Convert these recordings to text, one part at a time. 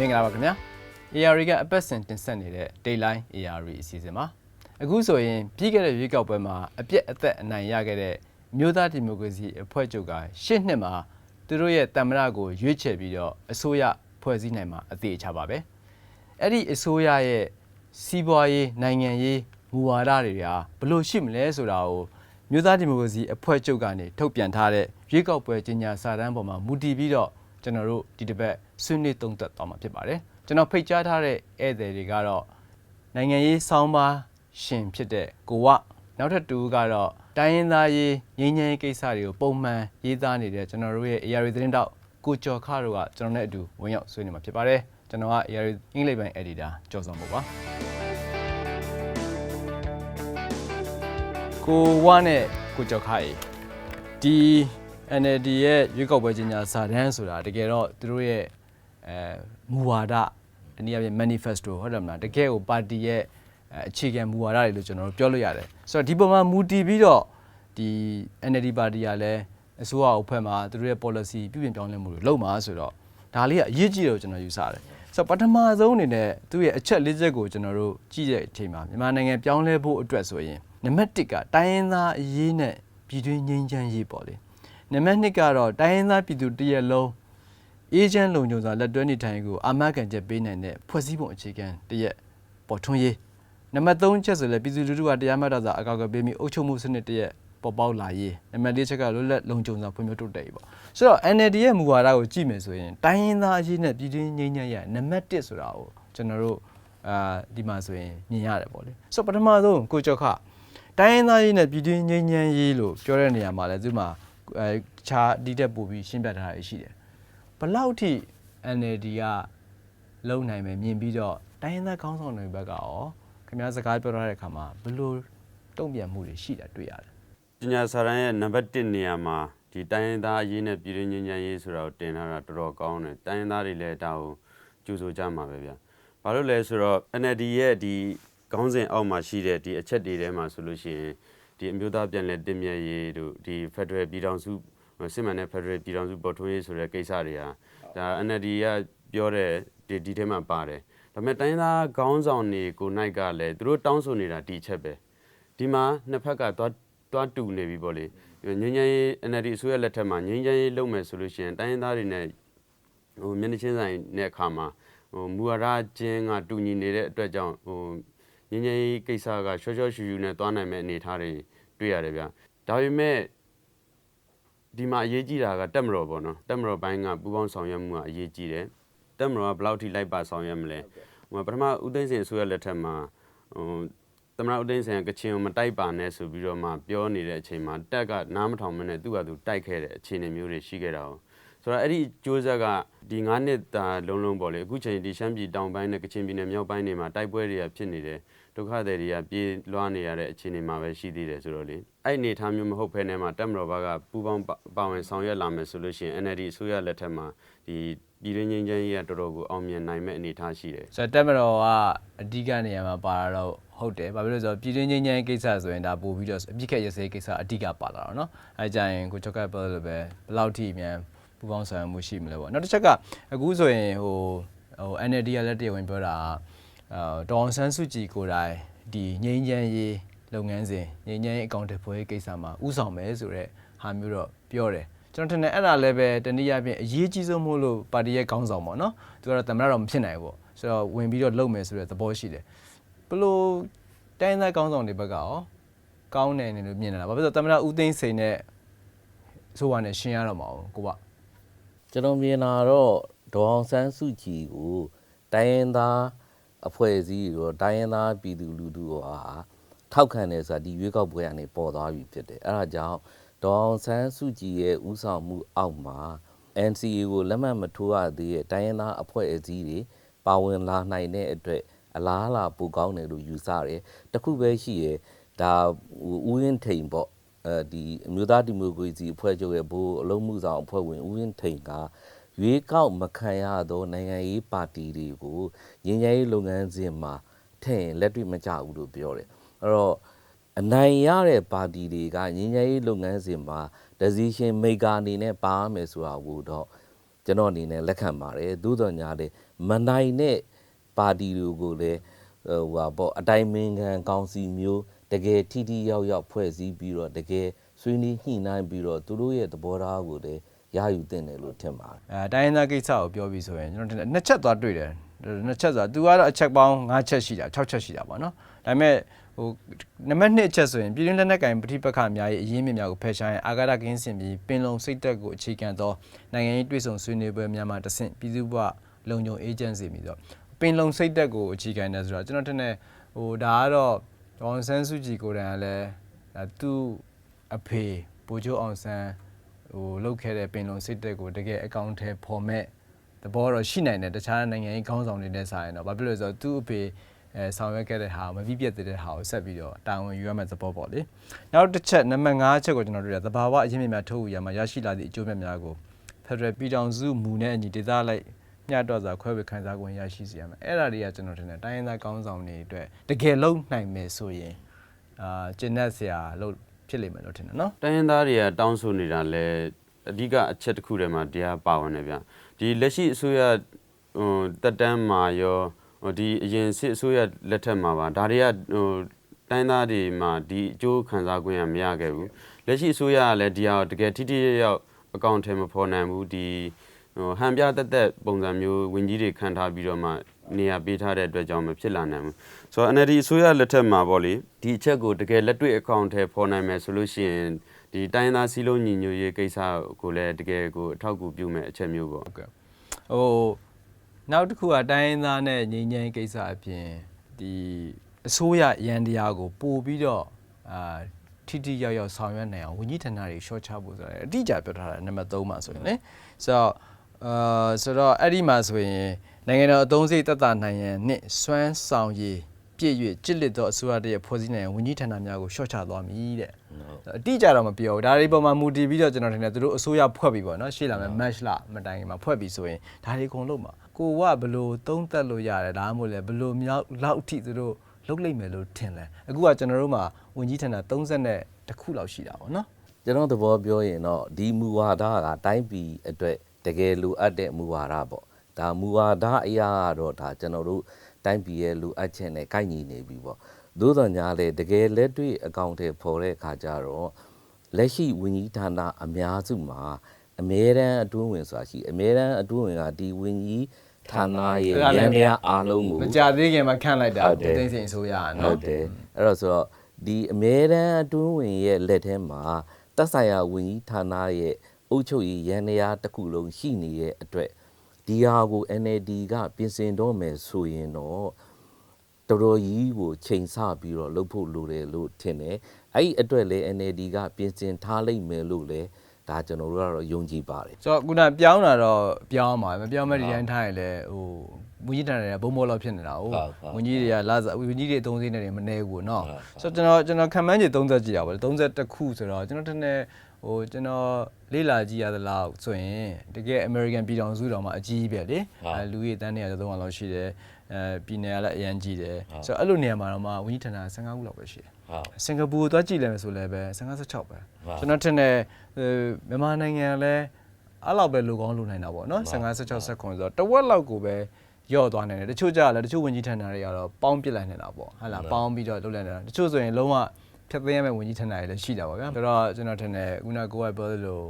မင်္ဂလာပါခင်ဗျာ AR ကအပတ်စဉ်တင်ဆက်နေတဲ့ Dayline AR အစီအစဉ်ပါအခုဆိုရင်ပြီးခဲ့တဲ့ရွေးကောက်ပွဲမှာအပြက်အသက်အနိုင်ရခဲ့တဲ့မြို့သားဒီမိုကရေစီအဖွဲ့ချုပ်ကရှစ်နှစ်မှာသူတို့ရဲ့တမရကိုရွေးချယ်ပြီးတော့အစိုးရဖွဲ့စည်းနိုင်မှာအသေးချပါပဲအဲ့ဒီအစိုးရရဲ့စီးပွားရေးနိုင်ငံရေးမူဝါဒတွေကဘယ်လိုရှိမလဲဆိုတာကိုမြို့သားဒီမိုကရေစီအဖွဲ့ချုပ်ကနေထုတ်ပြန်ထားတဲ့ရွေးကောက်ပွဲကြီးညာစာတမ်းပေါ်မှာမူတည်ပြီးတော့ ကျွန်တော်တို့ဒီတစ်ပတ်ဆွေးနွေးသုံးသပ်သွားမှာဖြစ်ပါတယ်ကျွန်တော်ဖိတ်ကြားထားတဲ့ဧည့်သည်တွေကတော့နိုင်ငံရေးဆောင်းပါးရှင်ဖြစ်တဲ့ကိုဝနောက်ထပ်တူကတော့တိုင်းရင်းသားရေးငင်းငင်းကိစ္စတွေကိုပုံမှန်ရေးသားနေတဲ့ကျွန်တော်တို့ရဲ့ AR သတင်းတောက်ကိုကျော်ခတို့ကကျွန်တော်နဲ့အတူဝင်ရောက်ဆွေးနွေးမှာဖြစ်ပါတယ်ကျွန်တော်က AR အင်္ဂလိပ်ပိုင်း editor ကျော်စောမို့ပါကိုဝနဲ့ကိုကျော်ခရေဒီ NLD ရဲ့ရွေးကောက်ပွဲကြီးညာစာတမ်းဆိုတာတကယ်တော့သူတို့ရဲ့အဲမူဝါဒအနည်းအားဖြင့် manifesto ဟုတ်တယ်မလားတကယ်ကိုပါတီရဲ့အဲအခြေခံမူဝါဒတွေလို့ကျွန်တော်တို့ပြောလို့ရတယ်ဆိုတော့ဒီပုံမှာမူတည်ပြီးတော့ဒီ NLD ပါတီကလည်းအစိုးရအုပ်ဖွဲ့မှာသူတို့ရဲ့ policy ပြုပြင်ပြောင်းလဲမှုတွေလုပ်မှာဆိုတော့ဒါလေးကအရေးကြီးတယ်လို့ကျွန်တော်ယူဆတယ်ဆိုတော့ပထမဆုံးအနေနဲ့သူ့ရဲ့အချက်လေးချက်ကိုကျွန်တော်တို့ကြည့်တဲ့အချိန်မှာမြန်မာနိုင်ငံပြောင်းလဲဖို့အတွက်ဆိုရင်နံပါတ်1ကတိုင်းရင်းသားအရေးနဲ့ပြည်တွင်းငြိမ်းချမ်းရေးပေါ့လေ နံပါတ်2ကတော့တိုင်းရင်းသားပြည်သူတရက်လုံးအေဂျင့်လုံခြုံစွာလက်တွဲနေထိုင်ကိုအာမခံချက်ပေးနိုင်တဲ့ဖွဲ့စည်းပုံအခြေခံတရက်ပေါ်ထွန်းရေးနံပါတ်3ချက်ဆိုလဲပြည်သူလူထုကတရားမျှတစွာအကောက်အကွယ်ပေးပြီးအုပ်ချုပ်မှုစနစ်တရက်ပေါ်ပေါက်လာရေးနံပါတ်4ချက်ကလွတ်လပ်လုံခြုံစွာဖွံ့ဖြိုးတိုးတက်ရေးပေါ့ဆိုတော့ NLD ရဲ့မူဝါဒကိုကြည့်မယ်ဆိုရင်တိုင်းရင်းသားအရေးနဲ့ပြည်တွင်းငြိမ်းချမ်းရေးကနံပါတ်1ဆိုတာကိုကျွန်တော်တို့အာဒီမှာဆိုရင်မြင်ရတယ်ပေါ့လေဆိုတော့ပထမဆုံးကိုကျော်ခတိုင်းရင်းသားရေးနဲ့ပြည်တွင်းငြိမ်းချမ်းရေးလို့ပြောတဲ့နေရာမှာလဲဒီမှာ အဲခြားဒီတက်ပို့ပြီးရှင်းပြထားတာရှိတယ်ဘလောက်ထိ NLD ကလုံနိုင်မယ်မြင်ပြီးတော့တိုင်းရင်းသားခေါင်းဆောင်တွေဘက်ကရောခင်ဗျားစကားပြောထားတဲ့အခါမှာဘလို့တုံ့ပြန်မှုတွေရှိတာတွေ့ရတယ်ပညာစာရန်ရဲ့နံပါတ်1နေရာမှာဒီတိုင်းရင်းသားအရေးနဲ့ပြည်တွင်းငြိမ်းချမ်းရေးဆိုတာကိုတင်ထားတာတော်တော်ကောင်းတယ်တိုင်းရင်းသားတွေလည်းဒါကိုကြိုဆိုကြမှာပဲဗျဘာလို့လဲဆိုတော့ NLD ရဲ့ဒီခေါင်းစဉ်အောက်မှာရှိတဲ့ဒီအချက်တွေထဲမှာဆိုလို့ရှိရင် ဒီအမျိုးသားပြန်လည်တည်မြဲရေးတို့ဒီ Federal ပြည်ထောင်စုစစ်မှန်တဲ့ Federal ပြည်ထောင်စုပေါ်ထွန်းရေးဆိုတဲ့ကိစ္စတွေဟာဒါ NLD ကပြောတဲ့ဒီဒီထဲမှာပါတယ်ဒါပေမဲ့တိုင်းရင်းသားခေါင်းဆောင်တွေကိုနိုင်ကလည်းသူတို့တောင်းဆိုနေတာဒီအချက်ပဲဒီမှာနှစ်ဖက်ကသွားသွားတူနေပြီပေါ့လေငင်းငင်းရေး NLD အစိုးရလက်ထက်မှာငင်းငင်းရေးလုပ်မယ်ဆိုလို့ရှိရင်တိုင်းရင်းသားတွေနဲ့ဟိုမျက်နှာချင်းဆိုင်တဲ့အခါမှာဟိုမူဝါဒချင်းကတူညီနေတဲ့အတွက်ကြောင့်ဟို ငင်းငင်းရေးကိစ္စကရှော့ရှော့ရှူရှူနဲ့သွားနိုင်မဲ့အနေအထားတွေတွေ့ရတယ်ဗျဒါပေမဲ့ဒီမှာအရေးကြီးတာကတက်မတော်ပေါ့နော်တက်မတော်ဘိုင်းကပူပေါင်းဆောင်ရွက်မှုကအရေးကြီးတယ်တက်မတော်ကဘယ်လောက်ထိလိုက်ပါဆောင်ရွက်မလဲဟိုပထမဦးသိန်းစင်အစိုးရလက်ထက်မှာဟိုသမရဦးသိန်းဆိုင်ကချင်ကိုမတိုက်ပါနဲ့ဆိုပြီးတော့မှပြောနေတဲ့အချိန်မှာတက်ကနားမထောင်မနဲ့သူ့ကသူတိုက်ခဲ့တဲ့အခြေအနေမျိုးတွေရှိခဲ့တာ哦ဆိုတော့အဲ့ဒီကြိုးဆက်ကဒီ9နှစ်တာလုံးလုံးပေါ့လေအခုချိန်ဒီရှမ်းပြည်တောင်ပိုင်းနဲ့ကချင်ပြည်နယ်မြောက်ပိုင်းတွေမှာတိုက်ပွဲတွေကဖြစ်နေတယ်ဒု က္ခသည်တွေကပြေးလွှားနေရတဲ့အခြေအနေမှာပဲရှိသေးတယ်ဆိုတော့လေအဲ့အနေအထားမျိုးမဟုတ်ဘဲနဲ့မှတက်မတော်ဘကပူပေါင်းပါဝင်ဆောင်ရွက်လာမယ်ဆိုလို့ရှိရင် NLD အစိုးရလက်ထက်မှာဒီပြည်တွင်းငင်းချမ်းရေးကတော်တော်ကိုအောင်မြင်နိုင်မဲ့အနေအထားရှိတယ် ဆိုတော့တက်မတော်ကအဓိကနေရာမှာပါတာတော့ဟုတ်တယ်ဘာဖြစ်လို့လဲဆိုတော့ပြည်တွင်းချင်းချင်းကိစ္စဆိုရင်ဒါပို့ပြီးတော့အပြစ်ခက်ရစေးကိစ္စအဓိကပါလာတော့เนาะအဲကြရင်ကိုချော့ကပ်ပြောလို့ပဲဘယ်လောက်ထိမြန်ပူပေါင်းဆောင်ရွက်မှုရှိမလဲပေါ့နောက်တစ်ချက်ကအခုဆိုရင်ဟိုဟို NLD ကလည်းတရားဝင်ပြောတာအာ ဒေါအောင်ဆန်းစုကြည်ကိုယ်တိုင်ဒီငိမ့်ချမ်းရေးလုပ်ငန်းစဉ်ငိမ့်ချမ်းရေးအကောင့်တွေဖွဲ့ရေးကိစ္စမှာဥဆောင်မယ်ဆိုတော့ဟာမျိုးတော့ပြောတယ်ကျွန်တော်ထင်တယ်အဲ့ဒါလည်းပဲတနည်းအားဖြင့်အရေးကြီးဆုံးမို့လို့ပါတီရဲ့ခေါင်းဆောင်ပေါ့နော်သူကတော့တမရတော့မဖြစ်နိုင်ဘူးပေါ့ဆိုတော့ဝင်ပြီးတော့လုပ်မယ်ဆိုတဲ့သဘောရှိတယ်ဘလို့တိုင်းသားခေါင်းဆောင်တွေဘက်ကရောကောင်းတယ်နေလို့မြင်နေတာဘာဖြစ်လို့တမရဦးသိန်းစိန်နဲ့ဆိုပါနဲ့ရှင်းရတော့မှာကိုကကျွန်တော်မြင်လာတော့ဒေါအောင်ဆန်းစုကြည်ကိုတိုင်းရင်းသား အဖွဲ့အစည်းရောတိုင်းရင်းသားပြည်သူလူထုရောဟာထောက်ခံတယ်ဆိုတာဒီရွေးကောက်ပွဲကနေပေါ်သွားပြီဖြစ်တယ်အဲဒါကြောင့်ဒေါအောင်ဆန်းစုကြည်ရဲ့ဥဆောင်မှုအောက်မှာ NCA ကိုလက်မှတ်မထိုးရသေးတဲ့တိုင်းရင်းသားအဖွဲ့အစည်းတွေပါဝင်လာနိုင်တဲ့အတွက်အလားအလာပိုကောင်းတယ်လို့ယူဆတယ်တခုပဲရှိရယ်ဒါဟိုဥယျင်းထိန်ပေါ့အဲဒီအမျိုးသားဒီမိုကရေစီအဖွဲ့ချုပ်ရဲ့ဘိုးအလုံးမှုဆောင်အဖွဲ့ဝင်ဦးရင်ထိန်က ရွေးကောက်မခံရသောနိုင်ငံရေးပါတီတွေကိုငင်းရဲရေးလုပ်ငန်းစဉ်မှာထည့်ရင်လက်တွေ့မကျဘူးလို့ပြောတယ်အဲ့တော့အနိုင်ရတဲ့ပါတီတွေကငင်းရဲရေးလုပ်ငန်းစဉ်မှာ decision maker အနေနဲ့ပါရမယ်ဆိုတာကိုတော့ကျွန်တော်အနေနဲ့လက်ခံပါတယ်သို့တော်ညာလေမနိုင်တဲ့ပါတီတွေကိုလည်းဟိုဟာပေါ့အတိုင်းမင်းခံကောင်းစီမျိုးတကယ်ထိထိရောက်ရောက်ဖွဲ့စည်းပြီးတော့တကယ်ဆွေးနွေးညှိနှိုင်းပြီးတော့သူတို့ရဲ့သဘောထားကိုလည်း ရယူသင့်တယ်လို့ထင်ပါတယ်အဲတိုင်းရင်းသားကိစ္စကိုပြောပြီးဆိုရင်ကျွန်တော်ထင်တယ်နှစ်ချက်သွားတွေ့တယ်နှစ်ချက်ဆိုတာ तू ကတော့အချက်ပေါင်း5ချက်ရှိတာ6ချက်ရှိတာပေါ့နော်ဒါပေမဲ့ဟိုနံပါတ်1အချက်ဆိုရင်ပြည်တွင်းလက်နက်ကင်ပဋိပက္ခအများကြီးအရင်းမြစ်များကိုဖယ်ရှားရင်အာဂါဒကင်းစင်ပြီးပင်လုံစိတ်တက်ကိုအခြေခံသောနိုင်ငံရေးတွေ့ဆုံဆွေးနွေးပွဲများမှာတဆင့်ပြည်သူ့ဘဝလုံခြုံအေဂျင်စီပြီးတော့ပင်လုံစိတ်တက်ကိုအခြေခံတယ်ဆိုတော့ကျွန်တော်ထင်တယ်ဟိုဒါကတော့ဒေါအောင်ဆန်းစုကြည်ကိုယ်တိုင်ကလည်းဒါသူ့အဖေဗိုလ်ချုပ်အောင်ဆန်း ဟိုလုတ်ခဲ့တဲ့ပင်လုံစစ်တပ်ကိုတကယ်အကောင့်ထဲပေါ်မဲ့သဘောတော့ရှိနိုင်တယ်တခြားနိုင်ငံရေးခေါင်းဆောင်တွေနဲ့ဆိုင်တော့ဘာဖြစ်လို့လဲဆိုတော့သူ့အဖေအဲဆောင်ရွက်ခဲ့တဲ့ဟာမပြည့်ပြည့်တဲ့ဟာကိုဆက်ပြီးတော့တာဝန်ယူရမယ့်သဘောပေါ့လေနောက်တစ်ချက်နံပါတ်5ချက်ကိုကျွန်တော်တို့ရသဘာဝအရင်းမြစ်များထုတ်ယူရမှာရရှိလာသည့်အကျိုးမြတ်များကို Federal ပြည်ထောင်စုမူနဲ့အညီဒေသလိုက်မျှတော့စွာခွဲဝေခန်းစားခွင့်ရရှိစေရမယ်အဲ့ဒါတွေကကျွန်တော်ထင်တယ်တိုင်းရင်းသားကောင်းဆောင်တွေအတွက်တကယ်လုံနိုင်မယ်ဆိုရင်အာကျင့်တတ်စရာလို့ ဖြစ်လိမ့်မယ်လို့ထင်တယ်နော်တိုင်းရင်းသားတွေကတောင်းဆိုနေတာလဲအဓိကအချက်တစ်ခုတည်းမှာတရားပါဝင်နေဗျဒီလက်ရှိအစိုးရဟိုတက်တန်းမှာရောဟိုဒီအရင်စစ်အစိုးရလက်ထက်မှာပါဒါတွေကဟိုတိုင်းသားတွေမှာဒီအကျိုးခံစား권ရမရခဲ့ဘူးလက်ရှိအစိုးရကလည်းဒီဟာကိုတကယ်ထိထိရောက်ရောက်အကောင့်ထဲမဖော်နိုင်ဘူးဒီ ဟိုဟန်ပြတက်တက်ပုံစံမျိုးဝင်ကြီးတွေခံထားပြီးတော့မှနေရာပေးထားတဲ့အတွက်ကြောင့်မဖြစ်လာနိုင်ဘူးဆိုတော့ NLD အစိုးရလက်ထက်မှာပေါ့လေဒီအချက်ကိုတကယ်လက်တွေ့အကောင့်ထဲဖော်နိုင်မယ်ဆိုလို့ရှိရင်ဒီတိုင်းသားစီလုံးညီညွတ်ရေးကိစ္စကိုလည်းတကယ်ကိုအထောက်အကူပြုမဲ့အချက်မျိုးပေါ့ဟုတ်ကဲ့ဟိုနောက်တစ်ခုကတိုင်းရင်းသားနဲ့ငြိမ်းချမ်းရေးကိစ္စအပြင်ဒီအစိုးရရန်တရားကိုပို့ပြီးတော့အာထိထိရောက်ရောက်ဆောင်ရွက်နိုင်အောင်ဝန်ကြီးဌာနတွေရှော့ချဖို့ဆိုတာအတိအကျပြောထားတာနံပါတ်3မှာဆိုရင်လေဆိုတော့ အာဆိုတော့အဲ့ဒီမှာဆိုရင်နိုင်ငံတော်အသုံးစရိတ်တက်တာနိုင်ရန်နှင့်စွမ်းဆောင်ရည်ပြည့်၍ကြစ်လက်သောအစိုးရတည်းဖွဲ့စည်းနိုင်ရန်ဝန်ကြီးဌာနများကိုရှော့ချသွားမည်တဲ့အတိအကျတော့မပြောဘူးဒါတွေပေါ်မှာမူတည်ပြီးတော့ကျွန်တော်ထင်တယ်သူတို့အစိုးရဖွဲ့ပြီးပေါ့နော်ရှေ့လာမယ် match လာမတိုင်ခင်မှာဖွဲ့ပြီးဆိုရင်ဒါတွေအကုန်လုံးမှာကိုကဘလို့သုံးသက်လို့ရတယ်ဒါမှမဟုတ်လေဘလို့မြောက်လောက်အထိသူတို့လုတ်လိုက်မယ်လို့ထင်တယ်အခုကကျွန်တော်တို့မှာဝင်ကြီးဌာန30နဲ့တခုလောက်ရှိတာပေါ့နော်ကျွန်တော်သဘောပြောရင်တော့ဒီမူဝါဒကတိုင်းပြည်အတွက် တကယ်လိုအပ်တဲ့မူဝါဒပေါ့ဒါမူဝါဒအရာကတော့ဒါကျွန်တော်တို့တိုင်းပြည်ရဲ့လိုအပ်ချက်နဲ့ကိုက်ညီနေပြီပေါ့သို့တော်ညာလေတကယ်လက်တွေ့အကောင့်တွေပေါ်တဲ့အခါကျတော့လက်ရှိဝင်းကြီးဌာနအများစုမှာအမြဲတမ်းအတွင်းဝင်ဆိုတာရှိအမြဲတမ်းအတွင်းဝင်ကဒီဝင်းကြီးဌာနရဲ့ရန်ရအားလုံးကိုမကြသေးခင်မှာခန့်လိုက်တာဟုတ်တယ်တိမ့်စိန်အစိုးရကဟုနော်တ်တယ်အဲ့တော့ဆိုတော့ဒီအမြဲတမ်းအတွင်းဝင်ရဲ့လက်ထဲမှာတက်ဆိုင်ရာဝင်ကြီးဌာနရဲ့ အုပ်ချုပ်ရေးရန်ရာတစ်ခုလုံးရှိနေတဲ့အတွက်ဒီဟာကို NLD ကပြင်ဆင်တော့မယ်ဆိုရင်တော့တော်တော်ကြီးကိုချိန်ဆပြီးတော့လုပ်ဖို့လိုတယ်လို့ထင်တယ်အဲ့ဒီအတွက်လေ NLD ကပြင်ဆင်ထားလိုက်မယ်လို့လေဒါကျွန်တော်တို့ကတော့ယုံကြည်ပါတယ် ဆိုတော့ခုနပြောင်းတာတော့ပြောင်းပါမပြောင်းမဲ့ဒီတိုင်းထားရင်လည်းဟိုဝင်ကြီးဌာနတွေကဘုံဘောလောက်ဖြစ်နေတာဟုတ် ဟုတ်ဟုတ် ဝင်ကြီးတွေကလာစားဝင်ကြီးတွေအသုံးစင်းတွေမနေဘူးเนาะ ဟုတ်ဟုတ် ဆိုတော့ကျွန်တော်ကျွန်တော်ခံမှန်းကြည့်30ကြည့်ရပါလေ30ခုဆိုတော့ကျွန်တော်ထင်တယ် ဟိုကျွန်တော်လေးလာကြည့်ရသလားဆိုရင်တကယ် American ပြည်တော်စုတော်မှာအကြီးပဲလေဟုတ်အဲလူကြီးတန်းနေရ300လောက်ရှိတယ်အဲပြည်နယ်ကလည်းအရန်ကြီးတယ်ဟုတ်ဆိုတော့အဲ့လိုနေရာမှာတော့မှဝင်ကြီးဌာန15ခုလောက်ပဲရှိတယ်ဟုတ်စင်ကာပူကိုသွားကြည့်လိုက်မယ်ဆိုလည်းပဲ55 16ပဲဟုတ်ကျွန်တော်ထင်တယ်ဟိုမြန်မာနိုင်ငံကလည်းအဲ့လောက်ပဲလူကောင်းလူနိုင်တာပေါ့နော်ဟုတ်55 16 16ဆိုတော့တဝက်လောက်ကိုပဲယော့သွားနိုင်တယ်တချို့ကြလည်းတချို့ဝင်ကြီးဌာနတွေကတော့ပေါင်းပစ်လိုက်နေတာပေါ့ဟုတ်လားပေါင်းပြီးတော့လုပ်လိုက်နေတာတချို့ဆိုရင်လုံးဝ ဖြတ်သိမ်းရမယ့်ဝင်ကြီးဌာနတွေလည်းရှိတာပေါ့ဗျာဒါတော့ကျွန်တော်ထင်တယ်ခုနကကိုယ်ကပြောသလို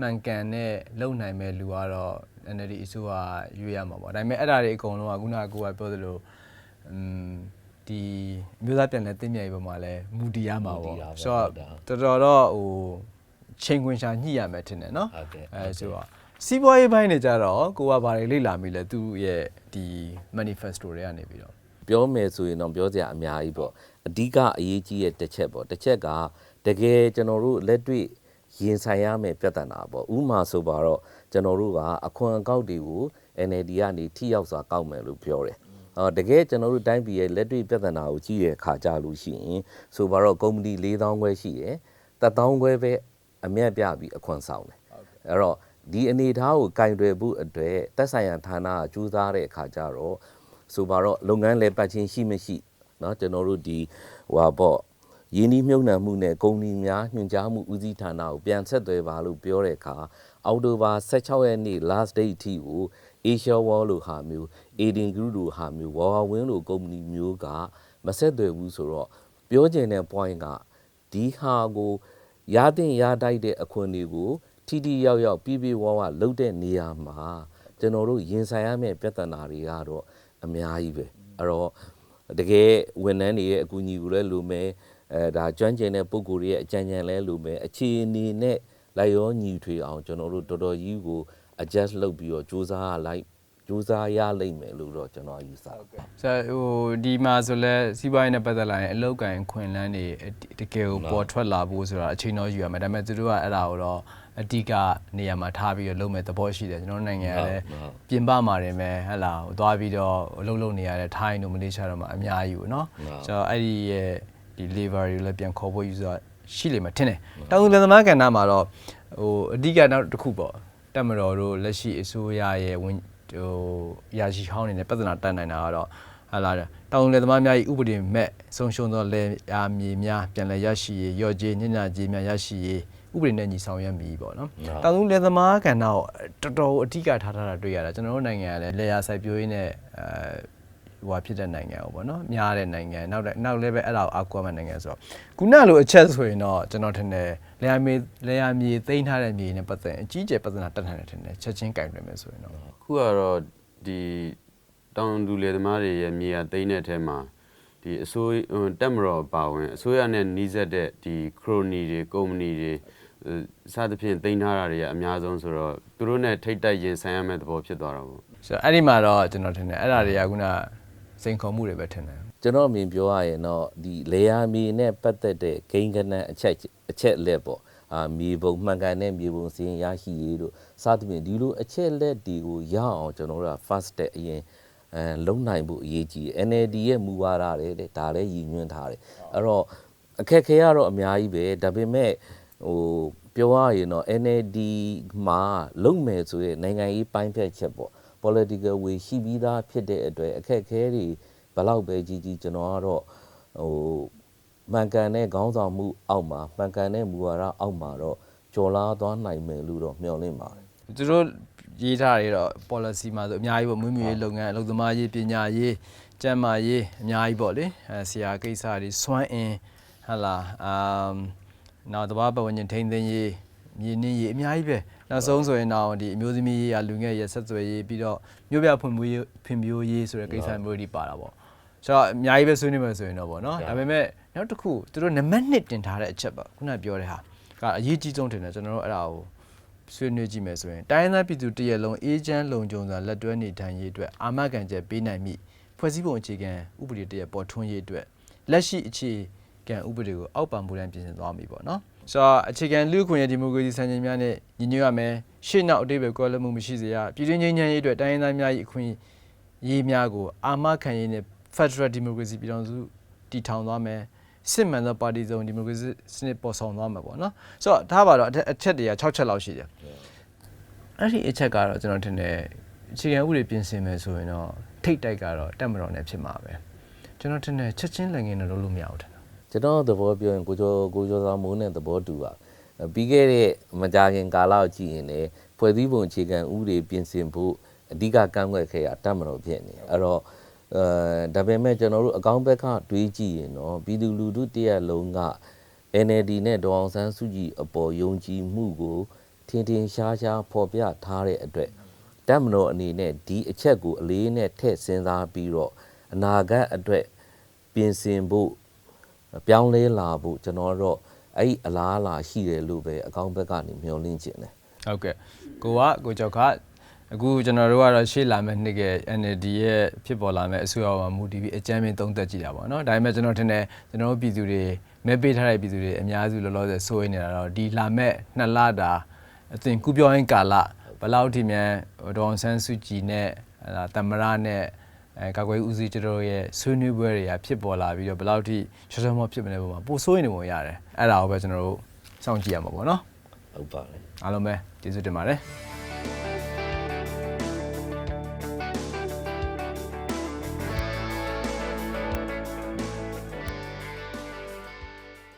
မှန်ကန်တဲ့လုံနိုင်မဲ့လူကတော့ NLD အစိုးရရွေးရမှာပေါ့ဒါပေမဲ့အဲ့ဒါတွေအကုန်လုံးကခုနကကိုယ်ကပြောသလိုอืมဒီအမျိုးသားပြန်လဲသိမြဲရေးပေါ်မှာလဲမူတည်ရမှာမူတည်ပေါ့တာပေါ့ဆိုတော့ဟုတ်တာတော်တော်တော့ဟိုချိန်ခွင်ရှာညှိရမယ်ထင်တယ်နော်ဟုတ်တယ်အဲဆိုတော့စီးပွားရေးပိုင်းနေကြတော့ကိုကဘာတွေလေ့လာမိလဲသူ့ရဲ့ဒီ manifesto တွေကနေပြီးတော့ ပြောမယ်ဆိုရင်တော့ပြောစရာအများကြီးပေါ့အဓိကအရေးကြီးတဲ့တစ်ချက်ပေါ့တစ်ချက်ကတကယ်ကျွန်တော်တို့လက်တွေ့ရင်ဆိုင်ရမယ့်ပြဿနာပေါ့ဥပမာဆိုပါတော့ကျွန်တော်တို့ကအခွန်အကောက်တွေကို NLD ကနေထိရောက်စွာကောက်မယ်လို့ပြောတယ်အော်တကယ်ကျွန်တော်တို့တိုင်းပြည်ရဲ့လက်တွေ့ပြဿနာကိုကြည့်တဲ့အခါကြလို့ရှိရင်ဆိုပါတော့ကုမ္ပဏီ၄000ခွဲရှိတယ်တစ်သောင်းခွဲပဲအမြတ်ပြပြီးအခွန်ဆောင်တယ်အဲ့တော့ဒီအနေအထားကိုကင်တွယ်ဖို့အတွက်သက်ဆိုင်ရာဌာနကကြိုးစားတဲ့အခါကျတော့ ဆိုပါတော့လုပ်ငန်းလဲပတ်ချင်းရှိမရှိเนาะကျွန်တော်တို့ဒီဟိုဟာပေါ့ ရင်းနှီးမြှုပ်နှံမှုနဲ့ကုမ္ပဏီများညွှန်ကြားမှုဦးစီးဌာနကိုပြန်ဆက်သွယ်ပါလို့ပြောတဲ့အခါအောက်တိုဘာ16ရက်နေ့ last date အထိကို Asia World လို့ဟာမျိုး Aiding Group လို့ဟာမျိုး Wawa Win လို့ကုမ္ပဏီမျိုးကမဆက်သွယ်ဘူးဆိုတော့ပြောချင်တဲ့ point ကဒီဟာကိုရတဲ့ရတိုက်တဲ့အခွင့်အရေးကိုထိထိရောက်ရောက်ပြပြဝဝလုပ်တဲ့နေရာမှာကျွန်တော်တို့ရင်ဆိုင်ရမယ့်ပြဿနာတွေကတော့ အများကြီးပဲအဲ့တော့တကယ်ဝန်ထမ်းတွေရဲ့အကူအညီကိုလည်းလိုမယ်အဲဒါကျွမ်းကျင်တဲ့ပုံကိုယ်တွေရဲ့အကြံဉာဏ်လည်းလိုမယ်အခြေအနေနဲ့လိုက်ရောညီထွေအောင်ကျွန်တော်တို့တော်တော်ကြီးကို adjust လုပ်ပြီးတော့စူးစမ်းရလိုက် စူးစမ်းရလိမ့်မယ်လို့တော့ကျွန်တော်ယူဆတယ်ဆိုတော့ဟိုဒီမှာဆိုလဲစီးပွားရေးနဲ့ပတ်သက်လာရင်အလောက်ကန်ခွင်လန်းတွေတကယ်ကိုပေါ်ထွက်လာဖို့ဆိုတာအချိန်တော့ယူရမယ်ဒါပေမဲ့သူတို့ကအဲ့ဒါကိုတော့အတိကနေရာမှာထားပြီးတော့လုပ်မဲ့သဘောရှိတယ်ကျွန်တော်တို့နိုင်ငံကလည်းပြင်ပမှာတယ်မယ်ဟဟလာဟိုသွားပြီးတော့အလုပ်လုပ်နေရတဲ့ထိုင်းတို့မလေးရှားတို့မှာအများကြီးပေါ့နော်ဆိုတော့အဲ့ဒီရဲ့ဒီ labor တွေလည်းပြန်ခေါ်ဖို့ယူဆိုတာရှိလိမ့်မယ်ထင်တယ်တောင်သူလယ်သမားကဏ္ဍမှာတော့ဟိုအဓိကနောက်တစ်ခုပေါ့တက်မတော်တို့လက်ရှိအစိုးရရဲ့ဝင် ဟိုရာရှိဟောင်းနေနဲ့ပြဿနာတက်နိုင်တာကတော့ဟာလာတောင်သူလယ်သမားများ၏ဥပဒေမဲ့ဆုံးရှုံးသောလယ်ယာမြေများပြန်လည်ရရှိရေးရော့ကျေးညဉ့်ညကျေးများရရှိရေးဥပဒေနဲ့ညီဆောင်ရွက်မိပေါ့နော်တောင်သူလယ်သမားကဏ္ဍကိုတော်တော်အဓိကထားထားတာတွေ့ရတာကျွန်တော်တို့နိုင်ငံကလည်းလယ်ယာစိုက်ပျိုးရေးနဲ့အဲ ဟိုဖြစ်တဲ့နိုင်ငံကိုပေါ့နော်များတဲ့နိုင်ငံနောက်တဲ့နောက်လည်းပဲအဲ့ဒါကိုအကွာမဲ့နိုင်ငံဆိုတော့ခုနလိုအချက်ဆိုရင်တော့ကျွန်တော်ထင်တယ်လေယာမြေလေယာမြေသိမ်းထားတဲ့မြေနဲ့ပတ်သက်အကြီးကျယ်ပြဿနာတက်နိုင်တယ်ထင်တယ်ချက်ချင်းကင်တွင်မယ်ဆိုရင်တော့ခုကတော့ဒီတောင်သူလယ်သမားတွေရဲ့မြေယာသိမ်းတဲ့အထက်မှာဒီအစိုးရဟိုတက်မတော်ပါဝင်အစိုးရနဲ့နှီးစပ်တဲ့ဒီခရိုနီတွေကုမ္ပဏီတွေအဲစသဖြင့်သိမ်းထားတာတွေကအများဆုံးဆိုတော့သူတို့နဲ့ထိတ်တိုက်ရင်ဆိုင်ရမယ့်သဘောဖြစ်သွားတာပေါ့ဆိုတော့အဲ့ဒီမှာတော့ကျွန်တော်ထင်တယ်အဲ့ဒါတွေကခုန စိန်ခေါ်မှုတွေပဲထင်တယ်ကျွန်တော်အမြင်ပြောရရင်တော့ဒီလေယာမီနဲ့ပတ်သက်တဲ့ဂိမ်းကနန်းအချက်အချက်လက်ပေါ့အာမြေပုံမှန်ကန်တဲ့မြေပုံစရင်ရရှိရေးတို့စသဖြင့်ဒီလိုအချက်လက်တွေကိုရအောင်ကျွန်တော်တို့က first step အရင်အဲလုံနိုင်ဖို့အရေးကြီးတယ် NLD ရဲ့မူဝါဒတွေတဲ့ဒါလည်းရည်ညွှန်းထားတယ်အဲ့တော့အခက်ခဲကတော့အများကြီးပဲဒါပေမဲ့ဟိုပြောရရင်တော့ NLD မှာလုံမယ်ဆိုရင်နိုင်ငံရေးပိုင်းဖြတ်ချက်ပေါ့ political way ရှိပြီးသားဖြစ်တဲ့အတွက်အခက်ခဲတွေဘယ်လောက်ပဲကြီးကြီးကျွန်တော်ကတော့ဟိုမှန်ကန်တဲ့ခေါင်းဆောင်မှုအောက်မှာမှန်ကန်တဲ့မူဝါဒအောက်မှာတော့ကျော်လာသွားနိုင်မယ်လို့တော့မျှော်လင့်ပါတယ်သူတို့ရေးထားရတော့ policy မှာဆိုအများကြီးပေါ့မွေးမြူရေးလုပ်ငန်းအလုပ်သမားရေးပညာရေးကျန်းမာရေးအများကြီးပေါ့လေအဲဆရာကိစ္စတွေစွမ်းအင်ဟဟလာအမ်နောက်တဘာပတ်ဝန်းကျင်ထိန်းသိမ်းရေးမြေနင်းရေးအများကြီးပဲ နောက်ဆုံးဆိုရင်တော့ဒီအမျိုးသမီးရေးရလူငယ်ရေးဆက်သွယ်ရေးပြီးတော့မြို့ပြဖွံ့ဖြိုးရေးဖွံ့ဖြိုးရေးဆိုတဲ့ကိစ္စမျိုးတွေပါတာပေါ့ဆိုတော့အများကြီးပဲဆွေးနွေးမယ်ဆိုရင်တော့ပေါ့နော်ဒါပေမဲ့နောက်တစ်ခုသူတို့နံပါတ်1တင်ထားတဲ့အချက်ပေါ့ခုနပြောတဲ့ဟာကအရေးကြီးဆုံးတင်တယ်ကျွန်တော်တို့အဲ့ဒါကိုဆွေးနွေးကြည့်မယ်ဆိုရင်တိုင်းရင်းသားပြည်သူတရက်လုံးအေးချမ်းလုံခြုံစွာလက်တွဲနေထိုင်ရေးအတွက်အာမခံချက်ပေးနိုင်မိဖွဲ့စည်းပုံအခြေခံဥပဒေတရက်ပေါ်ထွန်းရေးအတွက်လက်ရှိအခြေခံဥပဒေကိုအောက်ပံ့မှုတိုင်းပြင်ဆင်သွားပြီပေါ့နော် ဆိုတော့အခြေခံလူ့အခွင့်အရေးဒီမိုကရေစီစံချိန်များနဲ့ညီညွတ်ရမယ်ရှေ့နောက်အတိတ်ပဲကွဲလွဲမှုမရှိစေရပြည်တွင်းငြိမ်းချမ်းရေးအတွက်တိုင်းရင်းသားများ၏အခွင့်အရေးများကိုအာမခံရေးနဲ့ Federal Democracy ပြည်ထောင်စုတည်ထောင်သွားမယ်စစ်မှန်သောပါတီစုံဒီမိုကရေစီစနစ်ပေါ်ဆောင်သွားမှာပေါ့နော်ဆိုတော့ထားပါတော့အထက်အချက်တွေက6ချက်လောက်ရှိတယ်အဲ့ဒီအချက်ကတော့ကျွန်တော်ထင်တယ်အခြေခံဥပဒေပြင်ဆင်မယ်ဆိုရင်တော့ထိတ်တိုက်ကတော့တက်မတော်နဲ့ဖြစ်မှာပဲကျွန်တော်ထင်တယ်ချက်ချင်းလည်းငင်းတော့လုပ်လို့မရဘူးထင်တယ် ကျွန်တော်သဘောပြောရင်ကိုကျော်ကိုကျော်စာမိုးနဲ့သဘောတူပါအဲပြီးခဲ့တဲ့မကြာခင်ကာလကိုကြည့်ရင်လည်းဖွဲ့စည်းပုံအခြေခံဥပဒေပြင်ဆင်ဖို့အဓိကကန့်ကွက်ခဲ့ရတတ်မတော်ဖြစ်နေအဲ့တော့အဲဒါပေမဲ့ကျွန်တော်တို့အကောင်းဘက်ကတွေးကြည့်ရင်တော့ပြည်သူလူထုတရက်လုံးက NLD နဲ့ဒေါအောင်ဆန်းစုကြည်အပေါ်ယုံကြည်မှုကိုထင်ထင်ရှားရှားဖော်ပြထားတဲ့အတွက်တက်မတော်အနေနဲ့ဒီအချက်ကိုအလေးနဲ့ထည့်စဉ်းစားပြီးတော့အနာဂတ်အတွက်ပြင်ဆင်ဖို့ ပြောင်းလဲလာဖို့ကျွန်တော်တော့အဲ့ဒီအလားအလာရှိတယ်လို့ပဲအကောင့်ဘက်ကနေမျှော်လင့်ခြင်းတယ်ဟုတ်ကဲ့ကိုကကိုကျော်ကအခုကျွန်တော်တို့ကတော့ရှေ့လာမယ့်နှစ်က NLD ရဲ့ဖြစ်ပေါ်လာမယ့်အစိုးရမှာမူတည်ပြီးအကြမ်းမြင့်သုံးသက်ကြည့်တာပေါ့နော်ဒါပေမဲ့ကျွန်တော်ထင်တယ်ကျွန်တော်တို့ပြည်သူတွေမဲပေးထားတဲ့ပြည်သူတွေအများစုလောလောဆယ်စိုးရိမ်နေတာတော့ဒီလာမယ့်နှစ်လတာအသင်ကူပြောင်းရင်ကာလဘယ်လောက်ထိမြန်ဒေါအောင်ဆန်းစုကြည်နဲ့အဲဒါတမရနဲ့ အဲကာကွယ်ရေးဦးစီးကျွန်တော်တို့ရဲ့ဆွေးနွေးပွဲတွေကဖြစ်ပေါ်လာပြီးတော့ဘယ်လောက်ထိချောချောမောဖြစ်မလဲပုံမှာပိုစိုးရိမ်နေပုံရတယ်အဲ့ဒါကိုပဲကျွန်တော်တို့စောင့်ကြည့်ရမှာပေါ့နော်ဟုတ်ပါတယ်အားလုံးပဲကျေးဇူးတင်ပါတယ်